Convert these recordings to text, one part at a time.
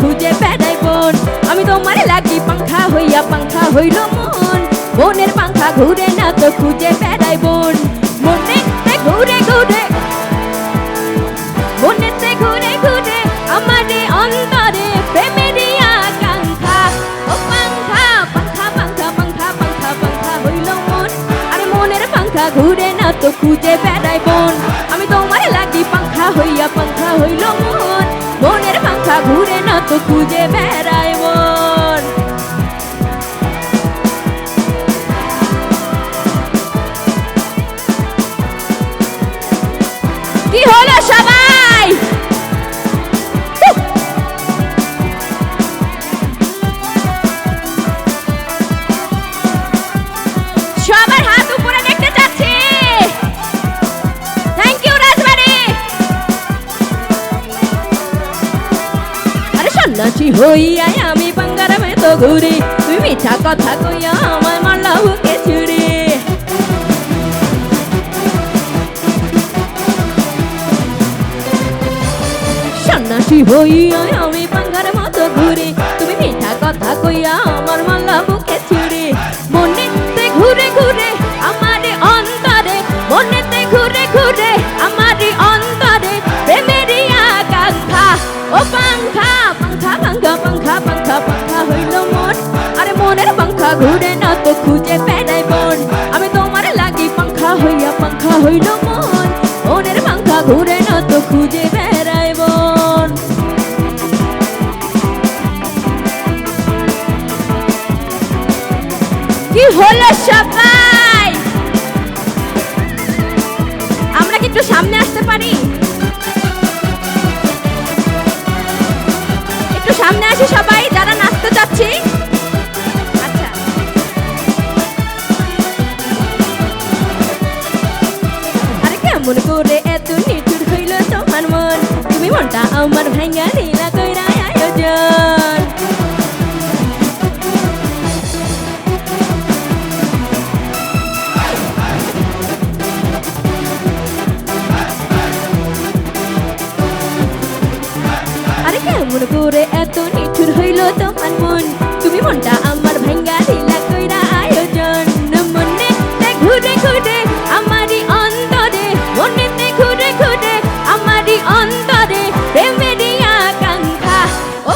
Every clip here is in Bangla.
খুঁজে বেড়াই বোন। আমি তোমার লাগি পাংখা হইয়া পাংখা হইল মন। মনের পাংখা ঘুরে না তো খুঁজে বেড়াই বোন। মনেতে ঘুরে ঘুরে, মনেতে ঘুরে ঘুরে আমারে অন্তরে প্রেমেরই আকাঙ্ক্ষা। ও পাংখা পাংখা পাংখা পাংখা পাংখা পাংখা হইল মন। আরে মনের পাংখা ঘুরে না তো খুঁজে বেড়াই বোন। আমি তোমার লাগি পাংখা হইয়া ঘুরে না তো হইয়া আমি বাঙ্গার তো ঘুরি। তুমি মিঠা কথা কইয়া আমার মারলা বুকে ছুরি সন্ন্যাসী হইয়া আমি বাঙ্গার মতো ঘুরি। তুমি মিঠা কথা কইয়া কি হলো সবাই? আমরা কি একটু সামনে আসতে পারি? একটু সামনে আসি সবাই, যারা নাচতে চাচ্ছি। আচ্ছা। কেমন করে এত নিঠুর হইল তোমার মন? তুমি মনটা আমার ভাঙ্গা নীলা কইরা আয়োজন। করে এত হইল তোমার মন। তুমি মনটা আমার ভাঙ্গা দিলা কইরা আয়োজন। ঘুরে ও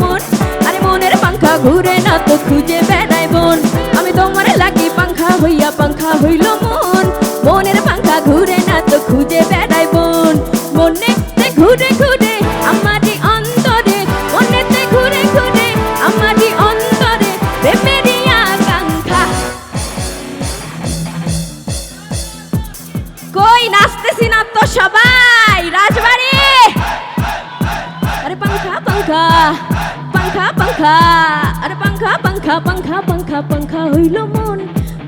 মন। আরে মনের ঘুরে না তো খুঁজে বেড়াই বোন আমি তোমার লাগি পাংখা হইয়া পাংখা হইল ঘুরে ঘুরে আমারই অন্তরে, মনেতে ঘুরে ঘুরে আমারই অন্তরে, প্রেমেরই আকাঙ্ক্ষা। কই নাচতেছি না তো সবাই? রাজবাড়ি? আরে পাংখা পাংখা পাংখা পাংখা, আরে পাংখা পাংখা পাংখা পাংখা পাংখা হইল মন।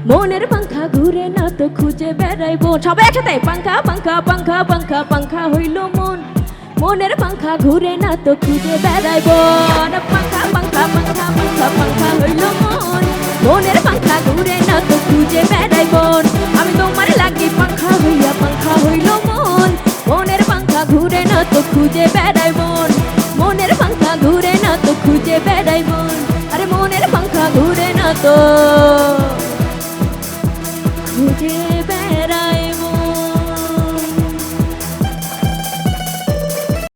মনের পাংখা ঘুরে না তো খুঁজে বেড়াইবো। সবাই একসাথে? পাংখা পাংখা পাংখা পাংখা পাংখা হইল মন। মনের পাংখা ঘুরে না তো খুঁজে বেড়াইবো। না পাংখা পাংখা পাংখা পাংখা পাংখা হইল মন। মনের পাংখা ঘুরে না তো খুঁজে বেড়াইবো। আমি তোমার লাগি পাংখা হইয়া পাংখা হইল মন। মনের পাংখা ঘুরে না তো খুঁজে বেড়াই মন মনের পাংখা ঘুরে না তো খুঁজে বেড়াই মন আরে মনের পাংখা ঘুরে না তো খুঁজে